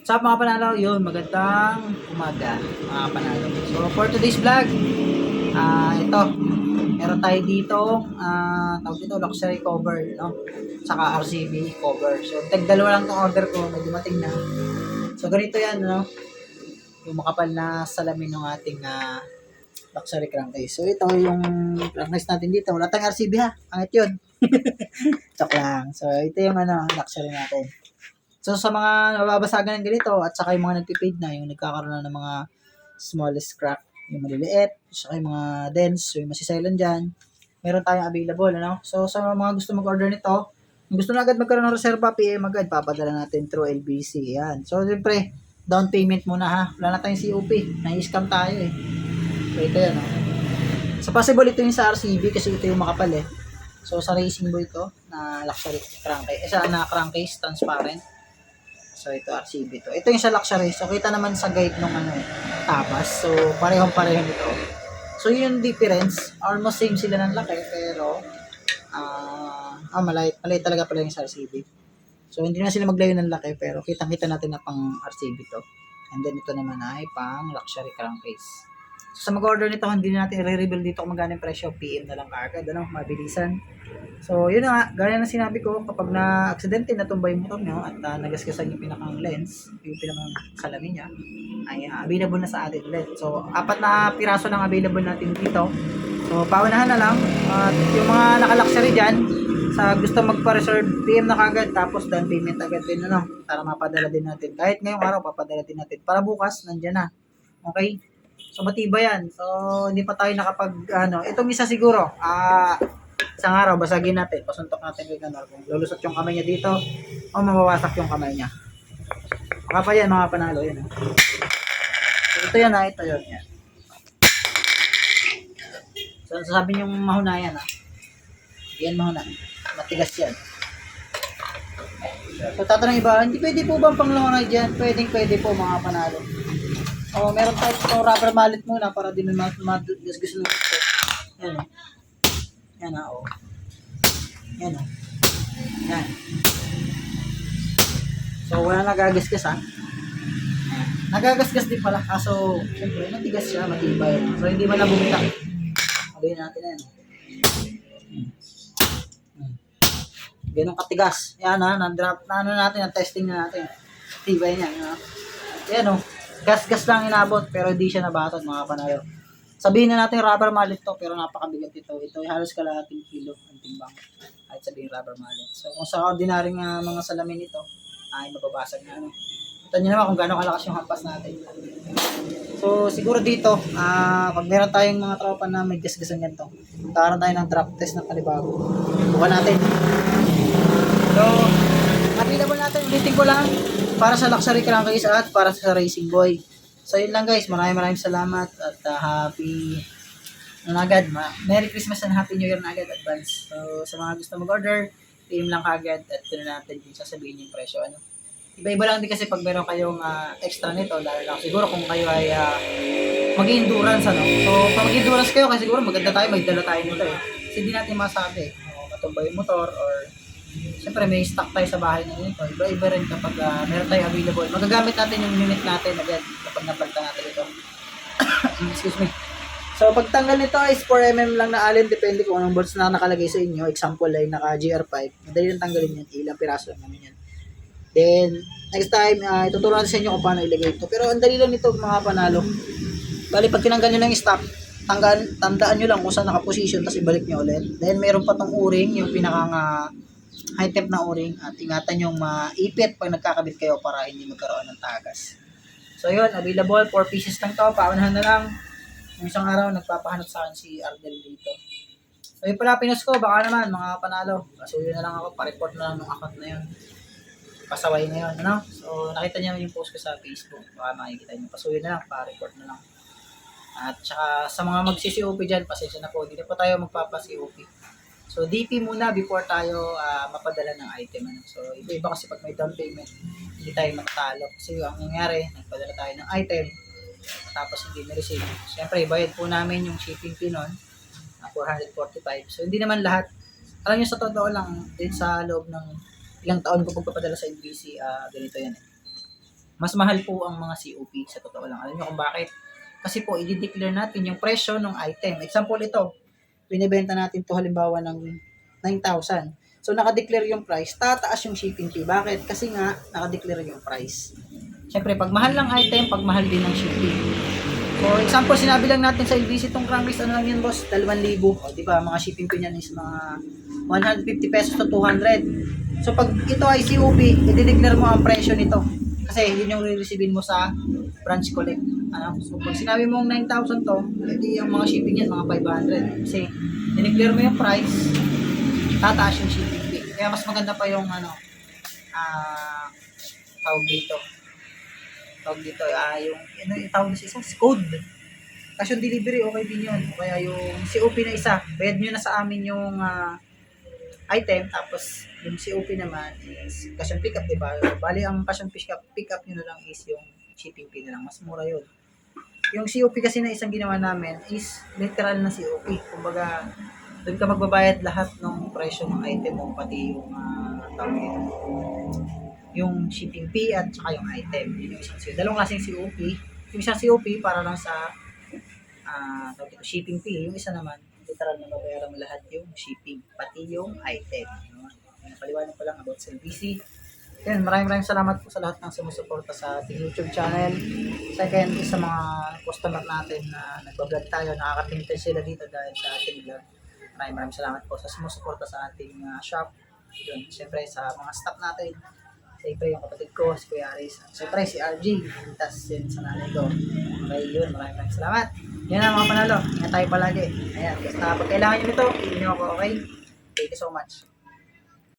What's up mga panalo? Yun, magandang umaga mga panalo. So for today's vlog, ah ito, meron tayo dito, ah tawag dito, luxury cover, no? Saka RCB cover. So tag dalawa lang tong order ko, may dumating na. So ganito yan, no? Yung makapal na salamin ng ating ah, luxury crankcase. So ito yung crankcase natin dito. Wala tayong RCB ha, angit yun. Chok lang. So ito yung ano, luxury natin. So sa mga nababasagan ng ganito at saka yung mga nagpipaid na, yung nagkakaroon na ng mga smallest crack, yung maliliit, saka yung mga dense, yung masiselan dyan, meron tayong available, ano? So sa mga gusto mag-order nito, kung gusto na agad magkaroon ng reserva, PM agad, papadala natin through LBC, yan. So siyempre, down payment muna ha, wala na tayong COP, nai-scam tayo eh. So ito yan, no? So possible ito yung sa RCB kasi ito yung makapal eh. So sa Racing Boy to, na luxury crankcase, eh, sa na crankcase, transparent. So, ito RCB to. Ito yung sa luxury. So, kita naman sa guide nung ano eh, tapas. So, parehong-pareho nito. So, yun yung difference. Almost same sila ng laki, pero, ah, ah, malay, malay talaga pala yung sa RCB. So, hindi na sila maglayo ng laki, pero kitang-kita natin na pang RCB to. And then, ito naman ay pang luxury crankcase. So, sa mag-order nito, hindi na natin i-reveal dito kung magkano presyo. PM na lang kaagad, ano, mabilisan. So, yun na nga, gaya ng sinabi ko, kapag na-aksidente, natumba yung motor nyo at uh, nagasgasan yung pinakang lens, yung pinakang salamin niya, ay uh, available na sa atin ulit. So, apat na piraso lang available natin dito. So, paunahan na lang. At yung mga naka-luxury dyan, sa gusto magpa-reserve, PM na kagad, tapos down payment agad din, ano, para mapadala din natin. Kahit ngayong araw, papadala din natin. Para bukas, nandyan na. Okay? So, matibay yan. So, hindi pa tayo nakapag, ano, itong isa siguro, ah, isang araw, basagin natin, pasuntok natin kay Ganor. Kung lulusot yung kamay niya dito, o mabawasak yung kamay niya. Baka pa yan, mga panalo, ah. So, ito yan, ha, ito yun, yan. So, sasabi yung mahuna yan, ha. Yan mahuna. Matigas yan. So, tatanong iba, hindi pwede po bang panglangay dyan? Pwedeng pwede po, mga panalo. O, meron tayo itong rubber mallet muna para di may magasgas ng ito. Yan, oh. Yan na, oh. Yan, oh. Yan. So, wala nagagasgas, ha? Ayan. Nagagasgas din pala, kaso, siyempre, matigas siya, matibay. So, hindi man na bumita. Sabihin natin yan. Hmm. Hmm. Ganun katigas. Yan, ha? Na-drop, na ano natin, na testing na natin. Tibay niya, yun, ha? Yan, oh. Gas-gas lang inabot, pero hindi siya nabatot, mga panayo. Sabihin na natin rubber mallet to, pero napakabigat ito. Ito ay halos kalahating kilo ang timbang. Kahit sabihin rubber mallet. So kung sa ordinary nga mga salamin ito, ay mababasag na ano. Ito nyo naman kung gaano kalakas yung hampas natin. So siguro dito, ah pag meron tayong mga tropa na may gasgasan ganito, magkakaroon tayo ng drop test ng kalibago. Bukan natin. So, ulitin ko lang, para sa luxury crankcase at para sa racing boy. So yun lang guys, maraming maraming salamat at uh, happy na ma Merry Christmas and Happy New Year na advance. So sa mga gusto mag-order, PM lang kagad at doon natin din sasabihin yung presyo. Ano. Iba-iba lang din kasi pag meron kayong ah, extra nito, lalo lang siguro kung kayo ay uh, mag-endurance ano. So pag mag-endurance kayo, kasi siguro maganda tayo, may dala tayo nito eh. Kasi hindi natin masabi kung matumba yung motor or Siyempre may stock tayo sa bahay na ganito. Iba-iba rin kapag ah, meron tayo available. Magagamit natin yung unit natin agad kapag napalitan natin ito. Excuse me. So pagtanggal nito is 4mm lang na alin depende kung anong bolts na nakalagay sa inyo. Example ay naka GR5. Madali lang tanggalin yan. Ilang piraso lang naman yan. Then next time uh, ituturo natin sa inyo kung paano ilagay ito. Pero ang dali lang nito mga panalo. Bali pag tinanggal nyo ng stock, tanggal, tandaan nyo lang kung saan nakaposition tapos ibalik nyo ulit. Then meron pa tong o-ring, yung pinakang uh, high temp na o-ring at ingatan yung maipit pag nagkakabit kayo para hindi magkaroon ng tagas. So yun, available 4 pieces lang to, paunahan na lang. Yung isang araw, nagpapahanap sa akin si Ardel dito. So yun pala, pinos ko, baka naman mga panalo. Pasuyo na lang ako, pa-report na lang ng account na yun. Pasaway na yun, ano? So nakita niyo yung post ko sa Facebook, baka makikita niyo. Pasuyo na lang, pa-report na lang. At saka sa mga magsi-COP dyan, pasensya na po, hindi na po tayo magpapa-COP. So, DP muna before tayo ah, mapadala ng item. Ano? So, iba-iba kasi pag may down payment, hindi tayo matatalo. Kasi ang nangyari, nagpadala tayo ng item, tapos hindi na-receive. Siyempre, bayad po namin yung shipping fee nun, na 445. So, hindi naman lahat. Alam nyo, sa totoo lang, din sa loob ng ilang taon ko pagpapadala sa NBC, ah ganito yan. Eh. mas mahal po ang mga COP sa totoo lang. Alam niyo kung bakit? Kasi po, i-declare natin yung presyo ng item. Example ito, binibenta natin to halimbawa ng 9,000. So, nakadeclare yung price, tataas yung shipping fee. Bakit? Kasi nga, nakadeclare yung price. Siyempre, pag mahal ng item, pag mahal din ng shipping. For example, sinabi lang natin sa LBC itong crankcase, ano lang yun boss? 2,000. O, di ba? Mga shipping fee niyan is mga 150 pesos to 200. So, pag ito ay COP, i-declare mo ang presyo nito. Kasi yun yung re-receivein mo sa branch collect. Ano? So, pag sinabi mong 9,000 to, edi yung mga shipping yan, mga 500. Kasi, i-declare mo yung price, tataas yung shipping fee. Kaya mas maganda pa yung ano, ah, tawag dito. Tawag dito, ah, yung, ano yung tawag sa isa? Code. Cash on delivery, okay din yun. O Kaya yung COP na isa, bayad nyo na sa amin yung ah, item, tapos yung COP naman is cash on pickup, diba? Bali, ang cash on pickup, pickup nyo na lang is yung shipping fee na lang. Mas mura yun. Yung COP kasi na isang ginawa namin is literal na COP. Kumbaga, doon ka magbabayad lahat ng presyo ng item mo, pati yung uh, yung shipping fee at saka yung item. Yun yung isang COP. Dalawang klaseng COP. Yung isang COP para lang sa ah tawag dito, shipping fee. Yung isa naman, literal na babayaran mo lahat yung shipping, pati yung item. Yung paliwanag ko lang about sa LBC. Yan, maraming maraming salamat po sa lahat ng sumusuporta sa ating YouTube channel. Second sa mga customer natin na nagbablog tayo, nakakatingin sila dito dahil sa ating vlog. Maraming maraming salamat po sa sumusuporta sa ating ah, shop. Yun, siyempre sa mga staff natin. Siyempre yung kapatid ko, si Kuya Aris. Siyempre si RG. Tapos yun sa nanay ko. Okay, yun. Maraming maraming salamat. Yan ang mga panalo. Ingat tayo palagi. Ayan. Basta pag kailangan nyo nito, hindi nyo ako okay. Thank you so much.